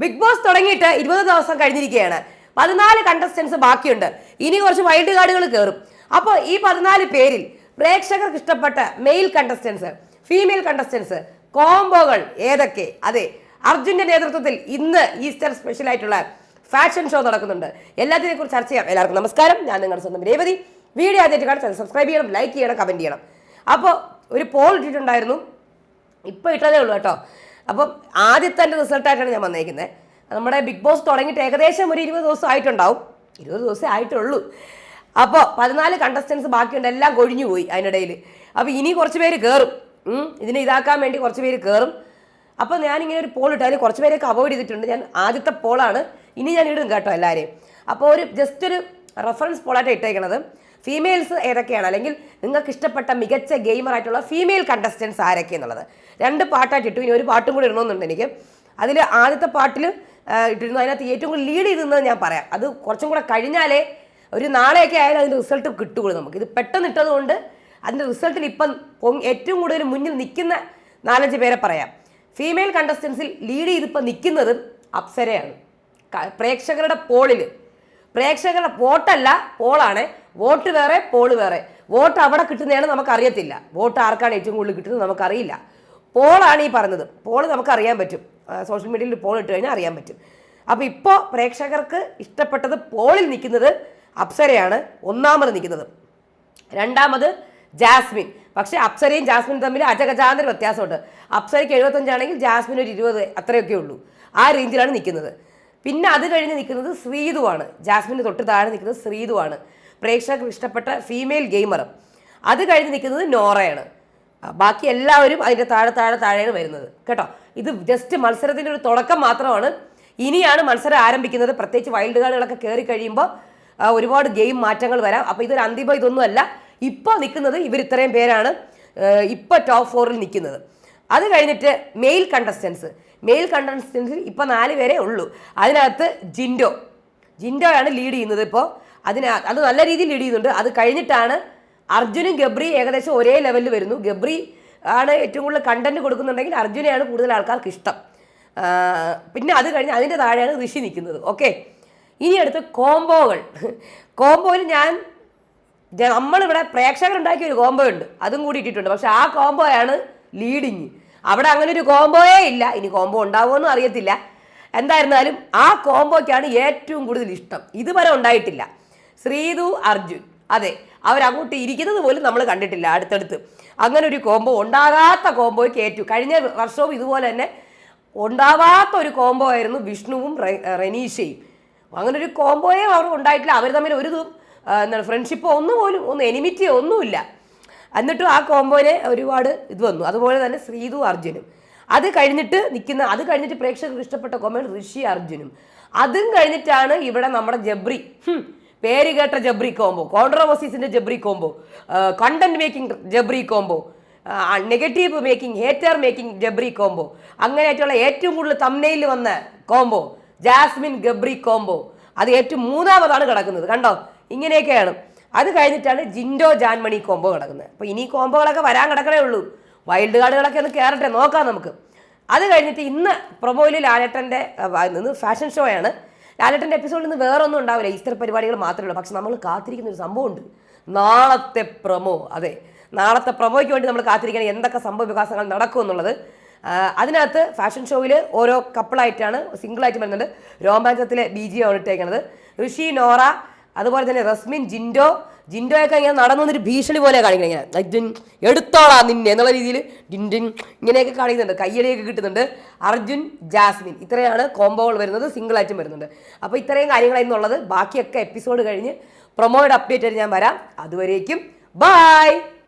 Big boss തുടങ്ങിയിട്ട് ഇരുപത് ദിവസം കഴിഞ്ഞിരിക്കുകയാണ്. പതിനാല് കണ്ടസ്റ്റൻസ് ബാക്കിയുണ്ട്. ഇനി കുറച്ച് വൈൽഡ് കാർഡുകൾ കയറും അപ്പോൾ ഈ പതിനാല് പേരിൽ പ്രേക്ഷകർക്ക് ഇഷ്ടപ്പെട്ട മെയിൽ കണ്ടസ്റ്റൻസ് ഫീമെയിൽ കണ്ടസ്റ്റൻസ് കോംബോകൾ ഏതൊക്കെ? അതെ അർജുന്റെ നേതൃത്വത്തിൽ ഇന്ന് ഈസ്റ്റർ സ്പെഷ്യൽ ആയിട്ടുള്ള ഫാഷൻ ഷോ നടക്കുന്നുണ്ട്. എല്ലാത്തിനെ കുറിച്ച് ചർച്ച ചെയ്യാം. എല്ലാവർക്കും നമസ്കാരം. ഞാൻ നിങ്ങളുടെ സ്വന്തം രേവതി. വീഡിയോ ആദ്യമായിട്ട് കാണാൻ സബ്സ്ക്രൈബ് ചെയ്യണം ലൈക്ക് ചെയ്യണം കമന്റ് ചെയ്യണം. അപ്പോൾ ഒരു പോൾ ഇട്ടിട്ടുണ്ടായിരുന്നു. ഇപ്പോൾ ഇട്ടതേ ഉള്ളൂ കേട്ടോ. അപ്പം ആദ്യത്തെ എന്റെ റിസൾട്ടായിട്ടാണ് ഞാൻ വന്നേക്കുന്നത് നമ്മുടെ ബിഗ് ബോസ് തുടങ്ങിയിട്ട് ഏകദേശം ഒരു ഇരുപത് ദിവസം ആയിട്ടുണ്ടാവും. ഇരുപത് ദിവസമേ ആയിട്ടുള്ളൂ. അപ്പോൾ പതിനാല് കണ്ടസ്റ്റൻസ് ബാക്കിയുണ്ട്. എല്ലാം കൊഴിഞ്ഞു പോയി അതിനിടയിൽ അപ്പോൾ ഇനി കുറച്ച് പേര് കയറും ഇതിനെ ഇതാക്കാൻ വേണ്ടി കുറച്ച് പേര് കയറും അപ്പോൾ ഞാനിങ്ങനെ ഒരു പോൾ ഇട്ട്. അതിൽ കുറച്ച് പേരൊക്കെ അവോയ്ഡ് ചെയ്തിട്ടുണ്ട്. ഞാൻ ആദ്യത്തെ പോളാണ് ഇനി ഞാൻ ഇടും കേട്ടോ എല്ലാവരെയും അപ്പോൾ ഒരു ജസ്റ്റ് ഒരു റെഫറൻസ് പോളായിട്ട് ഇട്ടേക്കണത്. ഫീമെയിൽസ് ഏതൊക്കെയാണ്? അല്ലെങ്കിൽ നിങ്ങൾക്ക് ഇഷ്ടപ്പെട്ട മികച്ച ഗെയിമർ ആയിട്ടുള്ള ഫീമെയിൽ കണ്ടസ്റ്റൻസ് ആരൊക്കെ എന്നുള്ളത്. രണ്ട് പാട്ടായിട്ട് ഇട്ടു. ഇനി ഒരു പാട്ടും കൂടി ഇടണമെന്നുണ്ട് എനിക്ക്. അതിൽ ആദ്യത്തെ പാട്ടിൽ ഇട്ടിരുന്നു. അതിനകത്ത് ഏറ്റവും കൂടുതൽ ലീഡ് ചെയ്തെന്ന് ഞാൻ പറയാം. അത് കുറച്ചും കൂടെ കഴിഞ്ഞാലേ ഒരു നാളെയൊക്കെ ആയാലും അതിന്റെ റിസൾട്ട് കിട്ടുകയുള്ളൂ നമുക്ക്. ഇത് പെട്ടെന്ന് ഇട്ടതുകൊണ്ട് അതിന്റെ റിസൾട്ടിൽ ഇപ്പം ഏറ്റവും കൂടുതൽ മുന്നിൽ നിൽക്കുന്ന നാലഞ്ച് പേരെ പറയാം. ഫീമെയിൽ കണ്ടസ്റ്റൻസിൽ ലീഡ് ചെയ്തിപ്പോൾ നിൽക്കുന്നത് അപ്സരയാണ്. പ്രേക്ഷകരുടെ പോളിൽ പ്രേക്ഷകരുടെ വോട്ടല്ല പോളാണ് വോട്ട് വേറെ പോൾ വേറെ. വോട്ട് അവിടെ കിട്ടുന്നതാണ് നമുക്കറിയത്തില്ല. വോട്ട് ആർക്കാണ് ഏറ്റവും കൂടുതൽ കിട്ടുന്നത് നമുക്കറിയില്ല. പോളാണ് ഈ പറഞ്ഞത്. പോൾ നമുക്കറിയാൻ പറ്റും. സോഷ്യൽ മീഡിയയിൽ പോൾ ഇട്ട് കഴിഞ്ഞാൽ അറിയാൻ പറ്റും. അപ്പോൾ ഇപ്പോൾ പ്രേക്ഷകർക്ക് ഇഷ്ടപ്പെട്ടത് പോളിൽ നിൽക്കുന്നത് അപ്സരയാണ്. ഒന്നാമത് നിൽക്കുന്നത്. രണ്ടാമത് ജാസ്മിൻ. പക്ഷേ അപ്സരയും ജാസ്മിൻ തമ്മിൽ അജഗജാന്തര വ്യത്യാസമുണ്ട്. അപ്സരയ്ക്ക് എഴുപത്തഞ്ചാണെങ്കിൽ ജാസ്മിൻ ഒരു ഇരുപത് അത്രയൊക്കെ ഉള്ളൂ. ആ റേഞ്ചിലാണ് നിൽക്കുന്നത്. പിന്നെ അത് കഴിഞ്ഞ് നിൽക്കുന്നത് ശ്രീതുവാണ്. ജാസ്മിന് തൊട്ട് താഴെ നിൽക്കുന്നത് ശ്രീതുവാണ്. പ്രേക്ഷകർക്ക് ഇഷ്ടപ്പെട്ട ഫീമെയിൽ ഗെയിമർ അത് കഴിഞ്ഞ് നിൽക്കുന്നത് നോറയാണ്. ബാക്കി എല്ലാവരും അതിന്റെ താഴെ താഴെ താഴെയാണ് വരുന്നത്. കേട്ടോ? ഇത് ജസ്റ്റ് മത്സരത്തിന്റെ ഒരു തുടക്കം മാത്രമാണ്. ഇനിയാണ് മത്സരം ആരംഭിക്കുന്നത്. പ്രത്യേകിച്ച് വൈൽഡ് കാർഡുകളൊക്കെ കയറി കഴിയുമ്പോൾ ഒരുപാട് ഗെയിം മാറ്റങ്ങൾ വരാം. അപ്പോൾ ഇതൊരു അന്തിമ ഇതൊന്നുമല്ല ഇപ്പോൾ നിൽക്കുന്നത് ഇവർ ഇത്രയും പേരാണ്. ഇപ്പോൾ ടോപ്പ് ഫോറിൽ നിൽക്കുന്നത്. അത് കഴിഞ്ഞിട്ട് മെയിൽ കണ്ടസ്റ്റൻസ് മെയിൽ കണ്ടസ്റ്റൻസിൽ ഇപ്പോൾ നാല് പേരെ ഉള്ളൂ. അതിനകത്ത് ജിൻഡോ. ജിൻഡോയാണ് ലീഡ് ചെയ്യുന്നത് ഇപ്പോൾ അതിന് അത് നല്ല രീതിയിൽ ലീഡ് ചെയ്യുന്നുണ്ട്. അത് കഴിഞ്ഞിട്ടാണ് അർജുനും ഗബ്രി ഏകദേശം ഒരേ ലെവലിൽ വരുന്നു. ഗബ്രി ആണ് ഏറ്റവും കൂടുതൽ കണ്ടന്റ് കൊടുക്കുന്നുണ്ടെങ്കിൽ അർജുനെയാണ് കൂടുതൽ ആൾക്കാർക്ക് ഇഷ്ടം. പിന്നെ അത് കഴിഞ്ഞ് അതിന്റെ താഴെയാണ് ഋഷി നിൽക്കുന്നത്. ഓക്കെ ഇനി അടുത്ത് കോംബോകൾ. കോംബോയിൽ ഞാൻ നമ്മളിവിടെ പ്രേക്ഷകരുണ്ടാക്കിയ ഒരു കോംബോ ഉണ്ട്. അതും കൂടി ഇട്ടിട്ടുണ്ട്. പക്ഷെ ആ കോംബോയാണ് ലീഡിങ് അവിടെ അങ്ങനെ ഒരു കോംബോയേ ഇല്ല. ഇനി കോംബോ ഉണ്ടാവുമെന്നും അറിയത്തില്ല. എന്തായിരുന്നാലും ആ കോംബോയ്ക്കാണ് ഏറ്റവും കൂടുതൽ ഇഷ്ടം. ഇതുവരെ ഉണ്ടായിട്ടില്ല. ശ്രീതു അർജുൻ. അതെ അവരങ്ങോട്ട് ഇരിക്കുന്നത് പോലും നമ്മൾ കണ്ടിട്ടില്ല അടുത്തടുത്ത്. അങ്ങനെ ഒരു കോംബോ ഉണ്ടാകാത്ത കോംബോ ഏറ്റു കഴിഞ്ഞ വർഷവും ഇതുപോലെ തന്നെ ഉണ്ടാവാത്ത ഒരു കോംബോ ആയിരുന്നു വിഷ്ണുവും റനീഷയും. അങ്ങനെ ഒരു കോംബോയെ അവർ ഉണ്ടായിട്ടില്ല. അവർ തമ്മിൽ ഒരു എന്താണ് ഫ്രണ്ട്ഷിപ്പോ ഒന്നും പോലും ഒന്നും എനിമിറ്റിയോ ഒന്നുമില്ല. എന്നിട്ടും ആ കോംബോനെ ഒരുപാട് ഇത് വന്നു. അതുപോലെ തന്നെ ശ്രീതു അർജുനും. അത് കഴിഞ്ഞിട്ട് നിൽക്കുന്ന അത് കഴിഞ്ഞിട്ട് പ്രേക്ഷകർക്ക് ഇഷ്ടപ്പെട്ട കോമ്പോ ഋഷി അർജുനും. അതും കഴിഞ്ഞിട്ടാണ് ഇവിടെ നമ്മുടെ ജബ്രി. പേര് കേട്ട Jabri combo കോൺട്രവേഴ്സീസിന്റെ Jabri combo content making Jabri combo negative making hater making Jabri combo അങ്ങനെയായിട്ടുള്ള ഏറ്റവും കൂടുതൽ തമ്മനയിൽ വന്ന കോംബോ ജാസ്മിൻ ഗബ്രി കോംബോ അത് ഏറ്റവും മൂന്നാമതാണ് കിടക്കുന്നത് കണ്ടോ? ഇങ്ങനെയൊക്കെയാണ്. അത് കഴിഞ്ഞിട്ടാണ് ജിൻഡോ ജാൻമണി കോംബോ കിടക്കുന്നത്. അപ്പോൾ ഇനി കോംബോകളൊക്കെ വരാൻ കിടക്കണേ ഉള്ളൂ. വൈൽഡ് കാർഡുകളൊക്കെ ഒന്ന് കയറട്ടെ നോക്കാം നമുക്ക്. അത് കഴിഞ്ഞിട്ട് ഇന്ന് പ്രൊമോയിൽ ലാലേട്ടന്റെ ഫാഷൻ ഷോയാണ് ലാലേട്ടന്റെ എപ്പിസോഡിൽ നിന്ന് വേറെ ഒന്നും ഉണ്ടാവില്ല. ഈസ്റ്റർ പരിപാടികൾ മാത്രമേ ഉള്ളൂ. പക്ഷെ നമ്മൾ കാത്തിരിക്കുന്ന ഒരു സംഭവമുണ്ട്. നാളത്തെ പ്രൊമോ അതെ. നാളത്തെ പ്രൊമോയ്ക്ക് വേണ്ടി നമ്മൾ കാത്തിരിക്കണം എന്തൊക്കെ സംഭവ വികാസങ്ങൾ നടക്കും എന്നുള്ളത്. അതിനകത്ത് ഫാഷൻ ഷോയിൽ ഓരോ കപ്പിളായിട്ടാണ് സിംഗിളായിട്ട് വരുന്നത് രോമാഞ്ചത്തിലെ ബി ജി ആണ് ഇട്ടേക്കുന്നത് ഋഷി നോറ അതുപോലെ തന്നെ റസ്മിൻ ജിൻഡോ ജിൻഡോയൊക്കെ ഇങ്ങനെ നടന്നു വന്നൊരു ഭീഷണി പോലെ കാണിക്കണം ഇങ്ങനെ. അർജുൻ എടുത്തോളാം നിന്നെ എന്നുള്ള രീതിയിൽ ഡിൻഡിൻ ഇങ്ങനെയൊക്കെ കാണിക്കുന്നുണ്ട്. കയ്യടിയൊക്കെ കിട്ടുന്നുണ്ട്. അർജുൻ ജാസ്മിൻ ഇത്രയാണ് കോംബോകൾ വരുന്നത് സിംഗിൾ ആയിട്ടും വരുന്നുണ്ട്. അപ്പോൾ ഇത്രയും കാര്യങ്ങളായിരുന്നുള്ളത് ബാക്കിയൊക്കെ എപ്പിസോഡ് കഴിഞ്ഞ് പ്രൊമോയുടെ അപ്ഡേറ്റ് ആയിട്ട് ഞാൻ വരാം. അതുവരേക്കും ബായ്